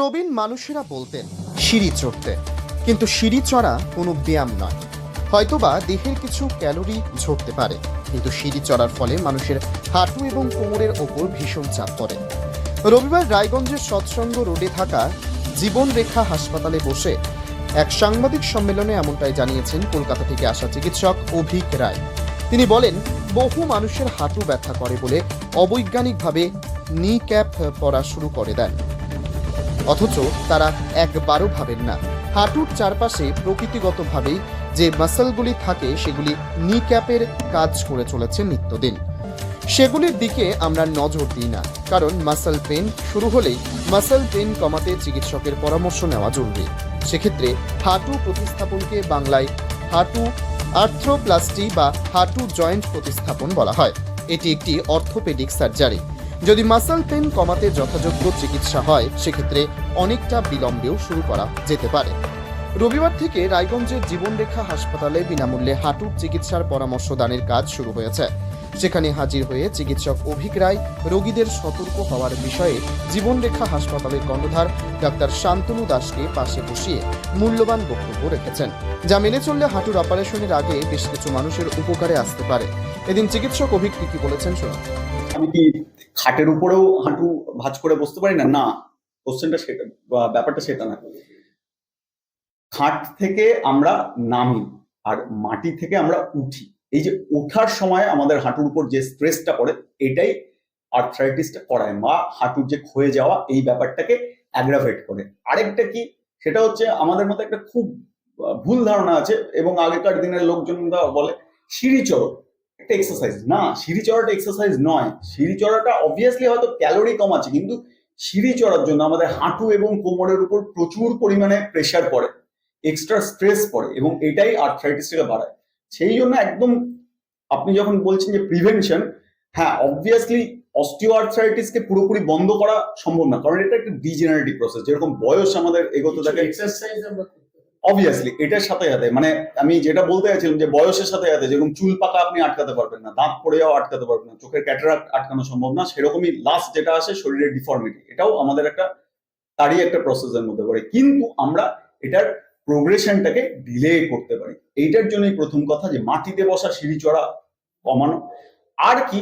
প্রবীণ মানুষেরা বলতেন, সিঁড়ি চড়তে। কিন্তু সিঁড়ি চড়া কোনো ব্যায়াম নয়। হয়তোবা দেহের কিছু ক্যালোরি ঝরতে পারে, কিন্তু সিঁড়ি চড়ার ফলে মানুষের হাঁটু এবং কোমরের ওপর ভীষণ চাপ পড়ে। রবিবার রায়গঞ্জের সৎসঙ্গ রোডে থাকা জীবনরেখা হাসপাতালে বসে এক সাংবাদিক সম্মেলনে এমনটাই জানিয়েছেন কলকাতা থেকে আসা চিকিৎসক অভিক রায়। তিনি বলেন, বহু মানুষের হাঁটু ব্যথা করে বলে অবৈজ্ঞানিকভাবে নি ক্যাপ পরা শুরু করে দেন। অথচ তারা একবারও ভাবেন না। হাঁটুর চারপাশে প্রকৃতিগতভাবেই যে মাসলগুলি থাকে, সেগুলি নি ক্যাপের কাজ করে চলেছে নিত্যদিন। সেগুলির দিকে আমরা নজর দিই না, কারণ মাসল পেন শুরু হলেই মাসল পেন কমাতে চিকিৎসকের পরামর্শ নেওয়া জরুরি। সেক্ষেত্রে হাঁটু প্রতিস্থাপনকে বাংলায় হাঁটু আর্থ্রোপ্লাস্টি বা হাঁটু জয়েন্ট প্রতিস্থাপন বলা হয়। এটি একটি অর্থোপেডিক সার্জারি যদি মাসল পেন কমাতে যথাযোগ্য চিকিৎসা হয়, সেক্ষেত্রে অনেকটা বিলম্বেও শুরু করা যেতে পারে। রবিবার থেকে রায়গঞ্জের জীবনরেখা হাসপাতালে বিনামূল্যে হাঁটুর চিকিৎসার পরামর্শ দানের কাজ শুরু হয়েছে। সেখানে হাজির হয়ে চিকিৎসক অভিক রায় রোগীদের সতর্ক হওয়ার বিষয়ে জীবনরেখা হাসপাতালের কর্ণধার ডাক্তার শান্তনু দাসকে পাশে বসিয়ে মূল্যবান বক্তব্য রেখেছেন। যা মেনে চললে হাঁটুর অপারেশনের আগে বেশ কিছু মানুষের উপকারে আসতে পারে। এদিন চিকিৎসক অভিক কি বলেছেন শুনুন। আমি কি খাটের উপরেও হাঁটু ভাঁজ করে বসতে পারি না? না কোশ্চেনটা সেটা ব্যাপারটা সেটা না। খাট থেকে আমরা নামি, আর মাটি থেকে আমরা উঠি। এই যে ওঠার সময় আমাদের হাঁটুর উপর যে স্ট্রেসটা পড়ে, এটাই আর্থ্রাইটিসটা করায়। বা হাঁটুর যে ক্ষয়ে যাওয়া, এই ব্যাপারটাকে অ্যাগ্রাভেট করে। আরেকটা কি? সেটা হচ্ছে আমাদের মধ্যে একটা খুব ভুল ধারণা আছে এবং আগেকার দিনের লোকজনরা বলে সিঁড়ি চড়ো একটা এক্সারসাইজ না সিঁড়ি চড়াটা এক্সারসাইজ নয়। সিঁড়ি চড়াটা অবভিয়াসলি হয়তো ক্যালোরি কম আছে, কিন্তু সিঁড়ি চড়ার জন্য আমাদের হাঁটু এবং কোমরের উপর প্রচুর পরিমাণে প্রেশার পড়ে এক্সট্রা স্ট্রেস পড়ে এবং এটাই আর্থ্রাইটিসটাকে বাড়ায়। সেই জন্য একদম আপনি যখন বলছেন যে প্রিভেনশন হ্যাঁ অবভিয়াসলি অস্টিও আর্থ্রাইটিসকে পুরোপুরি বন্ধ করা সম্ভব না কারণ এটা একটা ডিজেনারেটিভ প্রসেস যেরকম বয়স আমাদের এগোতে থাকে। এক্সারসাইজ আমরা অবভিয়াসলি এটার সাথে সাথে মানে আমি যেটা বলতে চাইছিলাম যে বয়সের সাথে সাথে যেরকম চুল পাকা আপনি আটকাতে পারবেন না দাঁত পড়ে যাওয়া আটকাতে পারবেন না চোখের ক্যাটারাক্ট আটকানো সম্ভব না সেরকমই লাস্ট যেটা আসে শরীরের ডিফর্মিটি এটাও আমাদের একটা তারই একটা প্রসেসের মধ্যে পড়ে। কিন্তু আমরা এটার প্রোগ্রেশনটাকে ডিলে করতে পারি। এইটার জন্যই প্রথম কথা যে মাটিতে বসা সিঁড়ি চড়া কমানো। আর কি?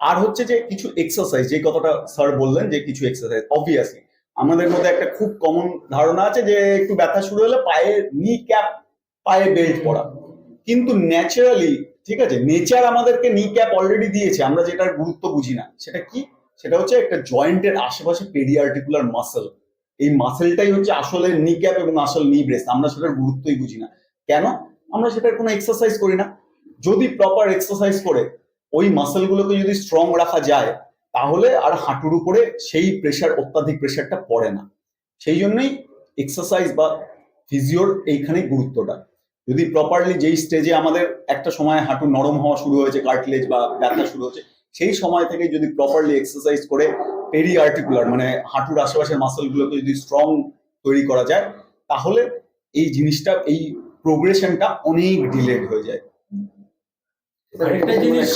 আর হচ্ছে যে কিছু এক্সারসাইজ যে কথাটা স্যার বললেন যে কিছু এক্সারসাইজ অবভিয়াসলি আমাদের মধ্যে একটা খুব কমন ধারণা আছে যে একটু ব্যথা শুরু হলে পায়ে নি ক্যাপ পায়ে বেল্ট পরা। কিন্তু ন্যাচারালি ঠিক আছে নেচার আমাদেরকে নি ক্যাপ অলরেডি দিয়েছে, আমরা যেটার গুরুত্ব বুঝি না। সেটা কি? সেটা হচ্ছে একটা জয়েন্টের আশেপাশে পেরিয়ার্টিকুলার মাসেল এই মাসেলটাই হচ্ছে আসলে নি ক্যাপ এবং আসল নি ব্রেস্ট আমরা সেটার গুরুত্বই বুঝি না। কেন? আমরা সেটার কোনো এক্সারসাইজ করি না। যদি প্রপার এক্সারসাইজ করে, ওই মাসেলগুলোকে যদি স্ট্রং রাখা যায়, তাহলে আর হাঁটুর উপরে সেই প্রেশার অত্যাধিক প্রেশারটা পড়ে না। সেই জন্যই এক্সারসাইজ বা ফিজিওর এইখানেই গুরুত্বটা। যদি প্রপারলি যেই স্টেজে আমাদের একটা সময় হাঁটু নরম হওয়া শুরু হয়েছে কার্টিলেজ বা ব্যথা শুরু হচ্ছে সেই সময় থেকে যদি প্রপারলি এক্সারসাইজ করে পেরি আর্টিকুলার মানে হাঁটুর আশেপাশের মাসেলগুলোকে যদি স্ট্রং তৈরি করা যায় তাহলে এই জিনিসটা এই প্রোগ্রেশনটা অনেক ডিলেড হয়ে যায়।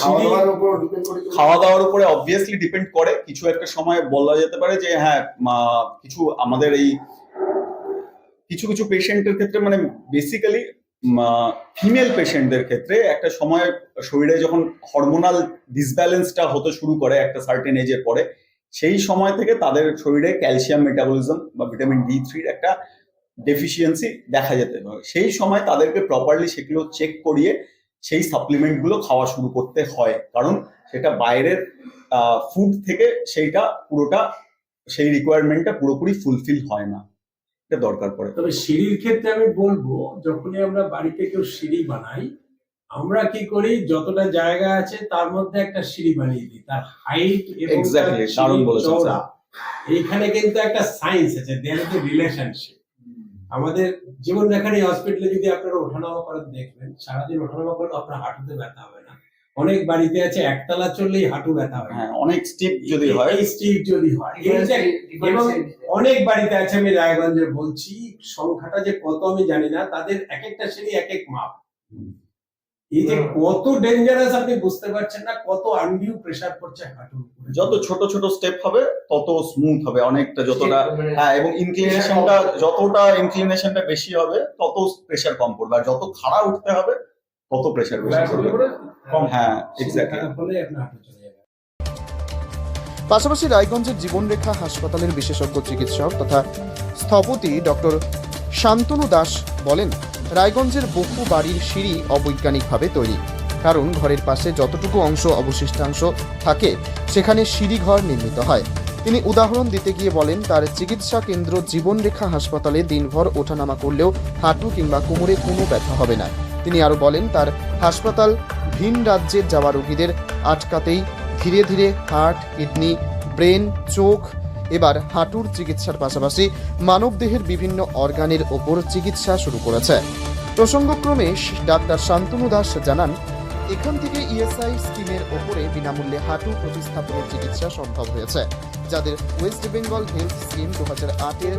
খাওয়া দাওয়ার উপর ডিপেন্ড করে খাওয়া দাওয়ার উপরে অবভিয়াসলি ডিপেন্ড করে। কিছু একটা সময় বলা যেতে পারে যে হ্যাঁ কিছু আমাদের এই কিছু কিছু পেশেন্টের ক্ষেত্রে মানে বেসিক্যালি ফিমেল পেশেন্টদের ক্ষেত্রে একটা সময় শরীরে যখন হরমোনাল ডিসব্যালেন্সটা হতে শুরু করে একটা সার্টেন এজের পরে, সেই সময় থেকে তাদের শরীরে ক্যালসিয়াম মেটাবলিজম বা ভিটামিন ডি থ্রির একটা ডেফিসিয়েন্সি দেখা যেতে পারে। সেই সময় তাদেরকে প্রপারলি সেগুলো চেক করিয়ে সেই সাপ্লিমেন্টগুলো খাওয়া শুরু করতে হয়। কারণ সেটা বাইরের ফুড থেকে সেইটা পুরোটা, সেই রিকোয়ারমেন্টটা পুরোপুরি ফুলফিল হয় না। দরকার পড়ে। তবে সিঁড়ির ক্ষেত্রে আমি বলব যখনই আমরা বাড়িতে কেউ সিঁড়ি বানাই আমরা কি করি যতটা জায়গা আছে তার মধ্যে একটা সিঁড়ি বানিয়ে দিই। তার হাইট এবং চওড়া। এইখানে কিন্তু একটা সায়েন্স আছে দেয়ার ইজ রিলেশনশিপ আমাদের জীবন দেখার এই হসপিটালে যদি আপনারা ওঠানামা করেন দেখবেন সারাদিন ওঠানামা করলে আপনার হাঁটুতে ব্যথা হবে অনেক বাড়িতে আছে একতলা চললেই হাঁটু ব্যথা হয়। হ্যাঁ অনেক স্টিপ যদি হয়। স্টিপ যদি হয় অনেক বাড়িতে আছে আমি রায়গঞ্জে বলছি সংখ্যাটা যে কত আমি জানি না তাদের এক একটা সিঁড়ি এক এক মাপ। এই যে কত ডেঞ্জারাস আপনি বুঝতে পারছেন না কত আনডিউ প্রেসার পড়ছে হাঁটুর উপরে। যত ছোট ছোট স্টেপ হবে তত স্মুথ হবে অনেকটা যতটা মানে হ্যাঁ এবং ইনক্লিনেশনটা যতটা ইনক্লিনেশনটা বেশি হবে তত প্রেসার কম পড়বে। আর যত খাড়া উঠতে হবে তত প্রেসার বেশি হ্যাঁ এক্স্যাক্টলি যাবে। পাশাপাশি রায়গঞ্জের জীবনরেখা হাসপাতালের বিশেষজ্ঞ চিকিৎসক তথা স্থপতি ডক্টর শান্তনু দাস বলেন রায়গঞ্জের বহু বাড়ির সিঁড়ি অবৈজ্ঞানিকভাবে তৈরি। কারণ ঘরের পাশে যতটুকু অংশ অবশিষ্টাংশ থাকে সেখানে সিঁড়ি ঘর নির্মিত হয়। তিনি উদাহরণ দিতে গিয়ে বলেন, তার চিকিৎসা কেন্দ্র জীবনরেখা হাসপাতালে দিনভর ওঠানামা করলেও হাঁটু কিংবা কোমরে কোনো ব্যথা হবে না। তিনি আরও বলেন, তার হাসপাতাল ভিন রাজ্যে যাওয়া রোগীদের আটকাতেই ধীরে ধীরে হার্ট, কিডনি, ব্রেন, চোখ, এবার হাঁটুর চিকিৎসার পাশাপাশি মানবদেহের বিভিন্ন অর্গানের ওপর চিকিৎসা শুরু করেছে। প্রসঙ্গক্রমে ডাক্তার শান্তনু দাস জানান এখান থেকে ইএসআই স্কিমের ওপরে বিনামূল্যে হাঁটু প্রতিস্থাপনের চিকিৎসা সম্ভব হয়েছে, যাদের ওয়েস্ট বেঙ্গল হেলথ স্কিম দু হাজার আটের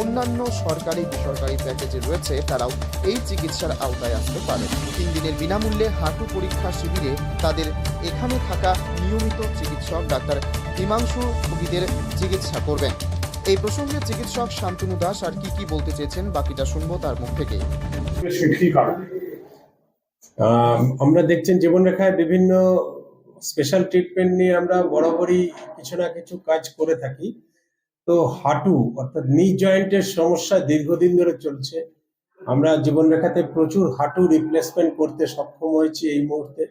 অন্যান্য সরকারি বেসরকারি প্যাকেজে রয়েছে, তারাও এই চিকিৎসার আওতায় আসতে পারে। তিন দিনের বিনামূল্যে হাঁটু পরীক্ষা শিবিরে তাদের এখানে থাকা নিয়মিত চিকিৎসক ডাক্তার হিমাংশু রোগীদের চিকিৎসা করবেন। এই প্রসঙ্গে চিকিৎসক শান্তনু দাস আর কি কি বলতে চেয়েছেন, বাকিটা শুনব তার মুখ থেকে আমরা দেখছেন জীবনরেখায় বিভিন্ন স্পেশাল ট্রিটমেন্ট নিয়ে আমরা বরাবরই কিছু না কিছু কাজ করে থাকি। তো হাঁটু অর্থাৎ নি জয়েন্টের সমস্যা দীর্ঘদিন ধরে চলছে। আমরা জীবনরেখাতে প্রচুর হাঁটু রিপ্লেসমেন্ট করতে সক্ষম হয়েছি এই মুহূর্তে।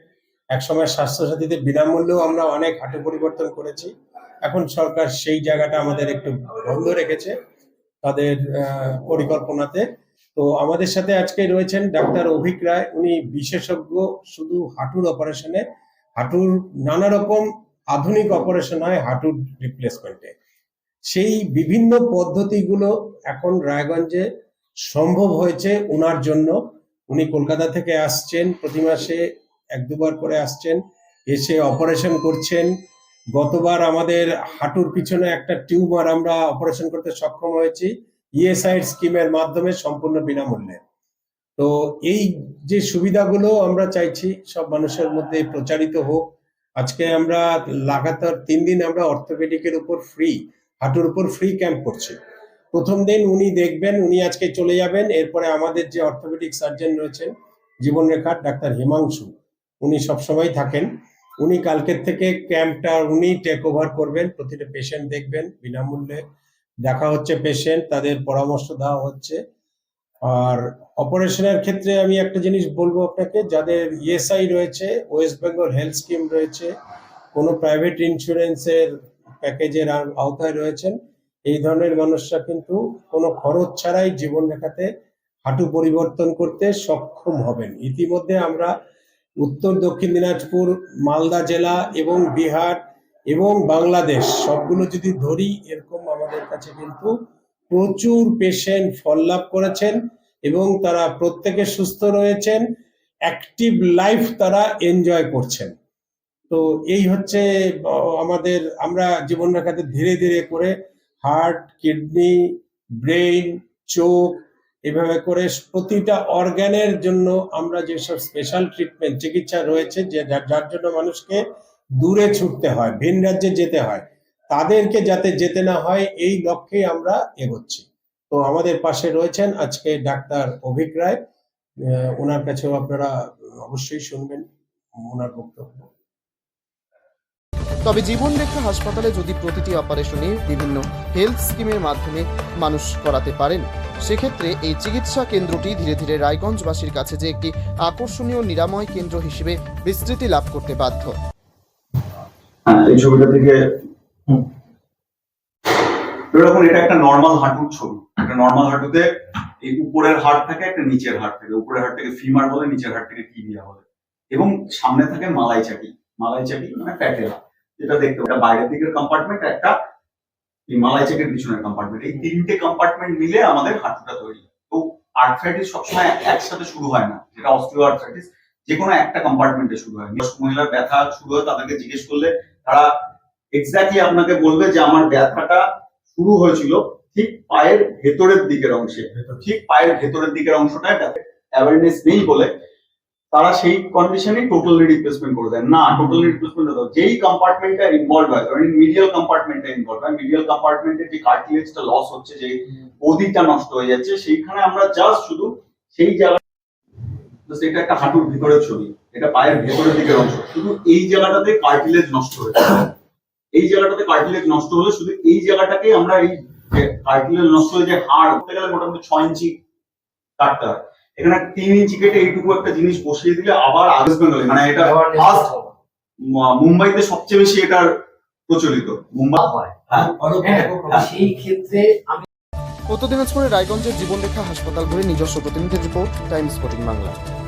একসময় স্বাস্থ্যসাথীতে বিনামূল্যেও আমরা অনেক হাঁটু পরিবর্তন করেছি। এখন সরকার সেই জায়গাটা আমাদের একটু বন্ধ রেখেছে। তাদের পরিকল্পনাতে তো আমাদের সাথে আজকে রয়েছেন ডাক্তার অভিক রায়। উনি বিশেষজ্ঞ, শুধু হাঁটুর অপারেশনে হাঁটুর নানা রকম আধুনিক অপারেশন হয় হাঁটুর রিপ্লেসমেন্টে সেই বিভিন্ন পদ্ধতিগুলো এখন রায়গঞ্জে সম্ভব হয়েছে ওনার জন্য। উনি কলকাতা থেকে আসছেন, প্রতি মাসে এক দুবার করে আসছেন, এসে অপারেশন করছেন। গতবার আমাদের হাঁটুর পিছনে একটা টিউমার আমরা অপারেশন করতে সক্ষম হয়েছি। ইএসআই স্কিমের মাধ্যমে সম্পূর্ণ বিনামূল্যে। তো এই যে সুবিধাগুলো আমরা চাইছি, সব মানুষের মধ্যে প্রচারিত হোক। আজকে আমরা লাগাতার তিন দিন আমরা অর্থোপেডিকের উপর ফ্রি হাঁটুর উপর ফ্রি ক্যাম্প করছি। প্রথম দিন উনি দেখবেন, উনি আজকে চলে যাবেন। এরপরে আমাদের যে অর্থোপেডিক সার্জন রয়েছেন জীবনরেখার ডাক্তার হিমাংশু, উনি সবসময় থাকেন। উনি কালকের থেকে ক্যাম্পটা উনি টেক ওভার করবেন, প্রতিটা পেশেন্ট দেখবেন বিনামূল্যে। দেখা হচ্ছে পেশেন্ট তাদের পরামর্শ দেওয়া হচ্ছে। আর অপারেশনের ক্ষেত্রে আমি একটা জিনিস বলব আপনাকে, যাদের ইএসআই রয়েছে ওয়েস্ট বেঙ্গল হেলথ স্কিম রয়েছে, কোনো প্রাইভেট ইন্স্যুরেন্সের প্যাকেজের আওতায় রয়েছেন, এই ধরনের মানুষরা কিন্তু কোনো খরচ ছাড়াই জীবন রেখাতে হাঁটু পরিবর্তন করতে সক্ষম হবেন। ইতিমধ্যে আমরা উত্তর দক্ষিণ দিনাজপুর, মালদা জেলা এবং বিহার এবং বাংলাদেশ, সবগুলো যদি ধরি, এরকম আমাদের কাছে কিন্তু প্রচুর পেশেন্ট ফল লাভ করেছেন এবং তারা প্রত্যেকে সুস্থ রয়েছেন অ্যাক্টিভ লাইফ তারা এনজয় করছেন। তো এই হচ্ছে আমাদের, আমরা জীবন রেখাতে ধীরে ধীরে করে হার্ট কিডনি ব্রেইন চোখ, এভাবে করে প্রতিটা অর্গানের জন্য আমরা যেসব স্পেশাল ট্রিটমেন্ট চিকিৎসা রয়েছে যে যার জন্য মানুষকে দূরে ছুটতে হয়, ভিন রাজ্যে যেতে হয়। তাদেরকে যাতে যেতে না হয়, এই লক্ষ্যে আমরা এগোচ্ছি। তো আমাদের পাশে রয়েছেন আজকে ডাক্তার অভিক রায়। ওনার কাছেও আপনারা অবশ্যই শুনবেন ওনার বক্তব্য। তবে জীবন জীবনরেখা হাসপাতালে যদি প্রতিটি অপারেশনে বিভিন্ন হেলথ স্কিমের মাধ্যমে মানুষ করাতে পারেন, সেক্ষেত্রে এই চিকিৎসা কেন্দ্রটি ধীরে ধীরে রায়গঞ্জবাসীর কাছে যে একটি আকর্ষণীয় নিরাময় কেন্দ্র হিসেবে বিস্তৃতি লাভ করতে বাধ্য। এই ছবিটা থেকে এরকম এটা একটা নর্মাল হাঁটুর ছবি। একটা নর্মাল হাঁটুতে এই উপরের হাড় থাকে, একটা নিচের হাড় থাকে। উপরের হাড় থেকে ফিমার বলে, নিচের হাড় থেকে টিবিয়া বলে। এবং সামনে থাকে মালাই চাকি। মালাই চাকি মানে প্যাটেলা যেটা দেখতে ওটা বাইরের দিকের কম্পার্টমেন্ট একটা এই মালাই চাকির পিছনের কম্পার্টমেন্ট এই তিনটে কম্পার্টমেন্ট মিলে আমাদের হাঁটুটা তৈরি। তো আর্থ্রাইটিস সবসময় একসাথে শুরু হয় না। যেটা অস্ট্রিও আর্থ্রাইটিস যে কোনো একটা কম্পার্টমেন্টে শুরু হয়। মহিলার ব্যথা শুরু হয়, তাদেরকে জিজ্ঞেস করলে তারা এক্স্যাক্টলি আপনাকে বলবে যে আমার ব্যথাটা শুরু হয়েছিল ঠিক পায়ের ভেতরের দিকের অংশে। ঠিক পায়ের ভেতরের দিকের অংশটায় অ্যাওয়ারনেস নেই বলে তারা সেই কন্ডিশনে টোটালি রিপ্লেসমেন্ট করে দেয়। না টোটালি রিপ্লেসমেন্ট দাও যেই কম্পার্টমেন্টটা ইনভলভ হয় ধরেন মিডিয়াল কম্পার্টমেন্টটা ইনভলভ হয় মিডিয়াল কম্পার্টমেন্টে যে কার্টিলেজটা লস হচ্ছে যে গদিটা নষ্ট হয়ে যাচ্ছে সেইখানে আমরা জাস্ট শুধু সেই জায়গা Just এটা একটা হাঁটুর ভিতরের ছবি এটা পায়ের ভেতরের দিকের অংশ। শুধু এই জায়গাটাতে কার্টিলেজ নষ্ট হয়েছে। এই জায়গাটাতে কার্টিলেজ নষ্ট হলে শুধু এই জায়গাটাকে আমরা এই কার্টিলেজ নষ্ট হয়ে যে হাড় হতে গেলে মোটামুটি ছয় ইঞ্চি কাটতে হয়। এখানে তিন ইঞ্চি কেটে এইটুকু একটা জিনিস বসিয়ে দিলে আবার ওয়েস্ট বেঙ্গলে মানে এটা ফার্স্ট মুম্বাইতে সবচেয়ে বেশি এটার প্রচলিত। মুম্বাই হয়। হ্যাঁ। হ্যাঁ, সেই ক্ষেত্রে আমি উত্তর দিনাজপুরের রায়গঞ্জের জীবনরেখা হাসপাতাল ঘুরে নিজস্ব প্রতিনিধি রিপোর্ট টাইম স্পোর্টিং বাংলা